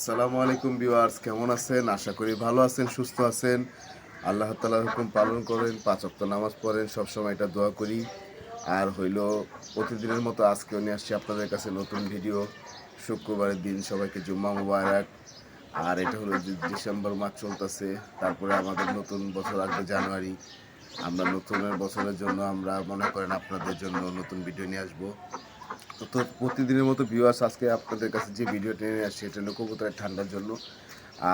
আসসালামু আলাইকুম ভিউয়ার্স, কেমন আছেন? আশা করি ভালো আছেন, সুস্থ আছেন। আল্লাহ তালার হুকুম পালন করেন, পাঁচ অক্ত নামাজ পড়েন, সবসময় এটা দোয়া করি। আর হইল, প্রতিদিনের মতো আজকেও নিয়ে আসছি আপনাদের কাছে নতুন ভিডিও। শুক্রবারের দিন সবাইকে জুম্মা মুবারক। আর এটা হলো ডিসেম্বর মাস চলতেছে, তারপরে আমাদের নতুন বছর আসবে জানুয়ারি। আমরা নতুনের বছরের জন্য আমরা মনে করেন আপনাদের জন্য নতুন ভিডিও নিয়ে আসব। তো প্রতিদিনের মতো ভিউয়ার্স আজকে আপনাদের কাছে যে ভিডিও নিয়ে আসছে, এটা হলো কবুতরের ঠান্ডার জন্য।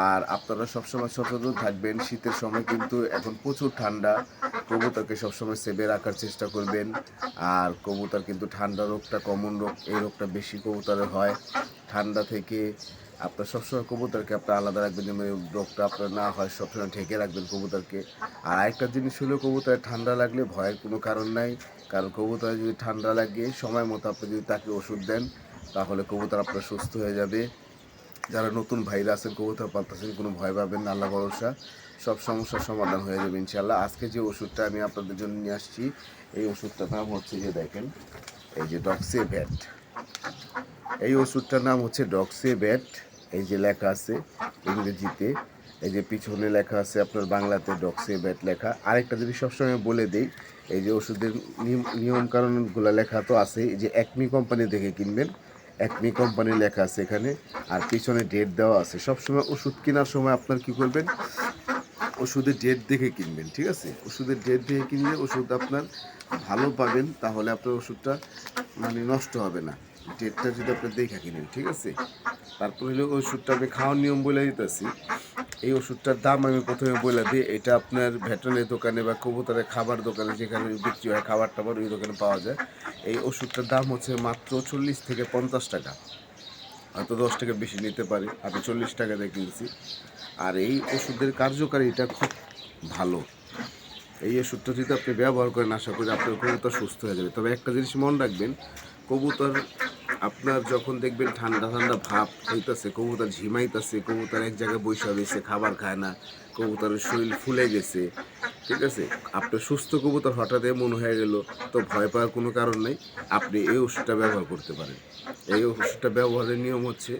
আর আপনারা সবসময় সচেতন থাকবেন, শীতের সময় কিন্তু এখন প্রচুর ঠান্ডা। কবুতরকে সবসময় সেভে রাখার চেষ্টা করবেন। আর কবুতর কিন্তু ঠান্ডা রোগটা কমন রোগ, এই রোগটা বেশি কবুতরের হয়। ঠান্ডা থেকে আপনার সবসময় কবুতরকে আপনার আলাদা রাখবেন এই রোগটা আপনার না হয়, সবসময় ঢেকে রাখবেন কবুতরকে। আর আরেকটা জিনিস হলো কবুতরের ঠান্ডা লাগলে ভয়ের কোনো কারণ নাই। কারণ কবুতর যদি ঠান্ডা লাগে, সময় মতো আপনি যদি তাকে ওষুধ দেন, তাহলে কবুতর আপনার সুস্থ হয়ে যাবে। যারা নতুন ভাইরা আছেন, কবুতর পালতেছেন, কোনো ভয় পাবেন না, আল্লাহ ভরসা। সব সমস্যার সমাধান হয়ে যাবে ইনশাল্লাহ আজকে যে ওষুধটা আমি আপনাদের জন্য নিয়ে আসছি, এই ওষুধটার নাম হচ্ছে যে দেখেন, এই যে ডক্সে ভ্যাট এই ওষুধটার নাম হচ্ছে ডক্সে ব্যাট এই যে লেখা আছে ইংরেজিতে, এই যে পিছনে লেখা আছে আপনার বাংলাতে ডক্সে ব্যাট লেখা। আরেকটা যদি সবসময় বলে দেই, এই যে ওষুধের নিয়ম- নিয়ম কানুনগুলো লেখা তো আছে, এই যে একমি কোম্পানি থেকে কিনবেন, একমি কোম্পানি লেখা আছে এখানে, আর পিছনে ডেট দেওয়া আছে। সবসময় ওষুধ কেনার সময় আপনার কি করবেন? ওষুধের ডেট দেখে কিনবেন, ঠিক আছে? ওষুধের ডেট দেখে কিনলে ওষুধ আপনার ভালো পাবেন, তাহলে আপনার ওষুধটা মানে নষ্ট হবে না। ডেটটা যদি আপনি দেখে কিনেন, ঠিক আছে? তারপর হলো ওষুধটা আমি খাওয়ার নিয়ম বলে দিতেছি। এই ওষুধটার দাম আমি প্রথমে বলে দিই, এটা আপনার ভেটেরিনারি দোকানে বা কবুতরের খাবার দোকানে যেখানে বিক্রি হয়, খাবার টাবার ওই দোকানে পাওয়া যায়। এই ওষুধটার দাম হচ্ছে মাত্র চল্লিশ থেকে পঞ্চাশ টাকা। হয়তো দশ টাকা বেশি নিতে পারে, আমি চল্লিশ টাকা দিয়ে কিনছি। আর এই ওষুধের কার্যকারিতা খুব ভালো। এই ওষুধটা যদি আপনি ব্যবহার করেন, আশা করি আপনার কবুতর সুস্থ হয়ে যাবে। তবে একটা জিনিস মনে রাখবেন, কবুতর আপনার যখন দেখবেন ঠান্ডা ঠান্ডা ভাব হইতেছে, কবুতর ঝিমাইতেছে, কবুতর এক জায়গায় বৈশা হয়েছে খাবার খায় না, কবুতরের শরীর ফুলে গেছে ঠিক আছে? আপনার সুস্থ কবুতর হঠাৎ এমন হয়ে গেল, তো ভয় পাওয়ার কোনো কারণ নেই। আপনি এই ওষুধটা ব্যবহার করতে পারেন। এই ওষুধটা ব্যবহারের নিয়ম হচ্ছে,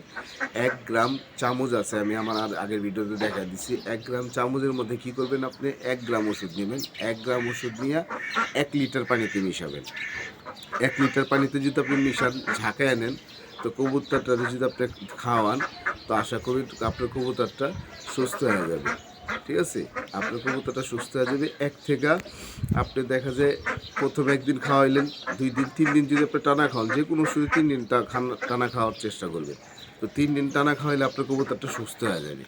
এক গ্রাম চামচ আছে, আমি আমার আগের ভিডিওতে দেখা দিচ্ছি এক গ্রাম চামচের মধ্যে কি করবেন আপনি? এক গ্রাম ওষুধ নেবেন। এক গ্রাম ওষুধ নিয়ে এক লিটার পানিতে মিশাবেন। এক লিটার পানিতে যদি আপনি মিশান, ঝাঁকায় নেন, তো কবুতরটা যদি আপনি খাওয়ান, তো আশা করি আপনার কবুতরটা সুস্থ হয়ে যাবে। ঠিক আছে? আপনার কবুতরটা সুস্থ হয়ে যাবে। এক থেকে আপনি দেখা যায় প্রথমে একদিন খাওয়াইলেন, দুই দিন, তিন দিন যদি আপনি টানা খাওয়ান, যে কোনো ওষুধে তিন দিন টানা খাওয়ার চেষ্টা করবেন। তো তিন দিন টানা খাওয়াইলে আপনার কবুতরটা সুস্থ হয়ে যাবে।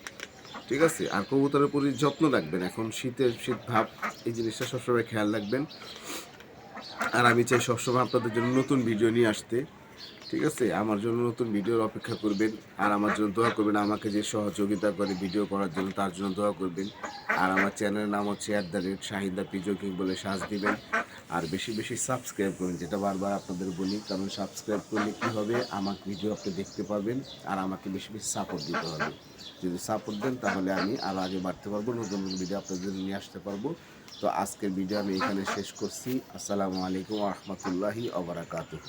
ঠিক আছে? আর কবুতরের প্রতি যত্ন রাখবেন। এখন শীতের শীত ভাব, এই জিনিসটা সবসময় খেয়াল রাখবেন। আর আমি চাই সবসময় আপনাদের জন্য নতুন ভিডিও নিয়ে আসতে। ঠিক আছে? আমার জন্য নতুন ভিডিওর অপেক্ষা করবেন। আর আমার জন্য দোয়া করবেন আমাকে যে সহযোগিতা করে ভিডিও করার জন্য, তার জন্য দোয়া করবেন। আর আমার চ্যানেলের নাম হচ্ছে অ্যাট দ্য রেট শাহিদা পিজো কিং বলে সাজ দিবেন। আর বেশি বেশি সাবস্ক্রাইব করুন, যেটা বারবার আপনাদের বলি, কারণ সাবস্ক্রাইব করলে কী হবে? আমার ভিডিও আপনি দেখতে পাবেন আর আমাকে বেশি বেশি সাপোর্ট দিতে হবে। যদি সাপোর্ট দেন, তাহলে আমি আরও আগে বাড়তে পারব, নতুন নতুন ভিডিও আপনাদের নিয়ে আসতে পারব। তো আজকের ভিডিও আমি এখানে শেষ করছি। আসসালামু আলাইকুম রহমতুল্লাহি অবরাকাতুহ